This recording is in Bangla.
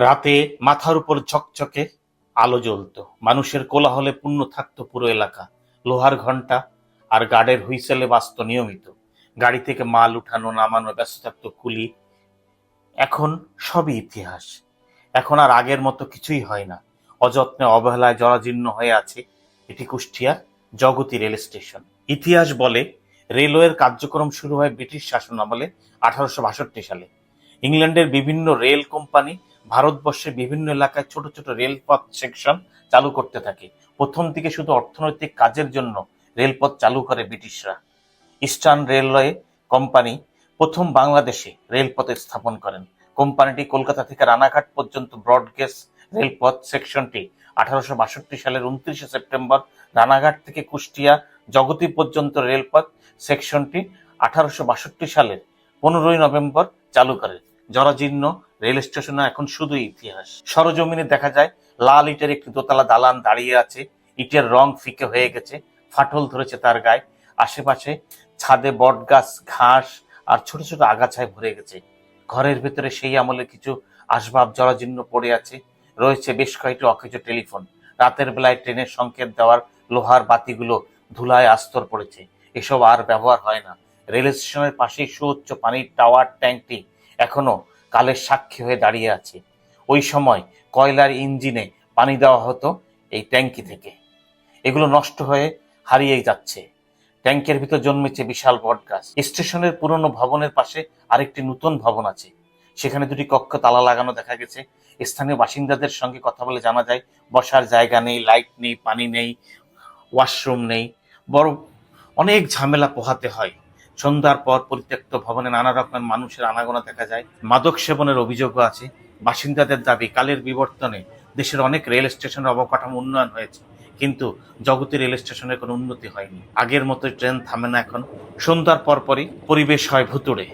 রাতে মাথার উপর ঝকঝকে আলো জ্বলতো। মানুষের কোলাহলে পূর্ণ থাকতো পুরো এলাকা। লোহার ঘণ্টা আর গার্ডের হুইসেলে বাজতো নিয়মিত। গাড়ি থেকে মাল উঠানো, নামানো ব্যস্ত থাকতো কুলি। এখন সবই ইতিহাস। এখন আর আগের মতো কিছুই হয় না। অযত্নে অবহেলায় জরাজীর্ণ হয়ে আছে এটি কুষ্টিয়ার জগতী রেল স্টেশন। ইতিহাস বলে রেলওয়ের কার্যক্রম শুরু হয় ব্রিটিশ শাসন আমলে আঠারোশো বাষট্টি সালে। ইংল্যান্ডের বিভিন্ন রেল কোম্পানি ভারতবর্ষের বিভিন্ন এলাকায় ছোট ছোট রেলপথ সেকশন চালু করতে থাকে। প্রথম দিকে শুধু অর্থনৈতিক কাজের জন্য রেলপথ চালু করে ব্রিটিশরা। ইস্টার্ন রেলওয়ে কোম্পানি প্রথম বাংলাদেশে রেলপথ স্থাপন করেন। কোম্পানিটি কলকাতা থেকে রানাঘাট পর্যন্ত ব্রডগেজ রেলপথ সেকশনটি আঠারোশো বাষট্টি সালের উনত্রিশে সেপ্টেম্বর, রানাঘাট থেকে কুষ্টিয়া জগতী পর্যন্ত রেলপথ সেকশনটি আঠারোশো বাষট্টি সালের পনেরোই নভেম্বর চালু করে। জরাজীর্ণ রেল স্টেশনে এখন শুধু ইতিহাস। সরজমিনে দেখা যায়, লাল ইটের একটি দোতলা দালান দাঁড়িয়ে আছে, ইটের রং ফিকে হয়ে গেছে, ফাটল ধরেছে তার গায়ে। আশেপাশে ছাদে বটগাছ, ঘাস আর ছোট ছোট আগাছায় ভরে গেছে। ঘরের ভেতরে সেই আমলে কিছু আসবাব জরাজীর্ণ পড়ে আছে। রয়েছে বেশ কয়েকটি অকেজ টেলিফোন। রাতের বেলায় ট্রেনের সংকেত দেওয়ার লোহার বাতিগুলো ধুলায় আস্তর পড়েছে। এসব আর ব্যবহার হয় না। রেল স্টেশনের পাশেই সুউচ্চ পানির টাওয়ার, ট্যাঙ্কটি এখনও কালের সাক্ষী হয়ে দাঁড়িয়ে আছে। ওই সময় কয়লার ইঞ্জিনে পানি দেওয়া হতো এই ট্যাঙ্কি থেকে। এগুলো নষ্ট হয়ে হারিয়েই যাচ্ছে। ট্যাঙ্কের ভিতর জন্মেছে বিশাল বটগাছ। স্টেশনের পুরনো ভবনের পাশে আরেকটি নতুন ভবন আছে। সেখানে দুটি কক্ষ তালা লাগানো দেখা গেছে। স্থানীয় বাসিন্দাদের সঙ্গে কথা বলে জানা যায়, বসার জায়গা নেই, লাইট নেই, পানি নেই, ওয়াশরুম নেই। বড় অনেক ঝামেলা পোহাতে হয়। সন্ধ্যার পর পরিত্যক্ত ভবনে নানা রকমের মানুষের আনাগোনা দেখা যায়। মাদক সেবনের অভিযোগও আছে। বাসিন্দাদের দাবি, কালের বিবর্তনে দেশের অনেক রেল স্টেশনের অবকাঠামো উন্নয়ন হয়েছে। কিন্তু জগতে রেল স্টেশনের কোনো উন্নতি হয়নি। আগের মতো ট্রেন থামে না এখন। সন্ধ্যার পরপরই পরিবেশ হয় ভুতুড়ে।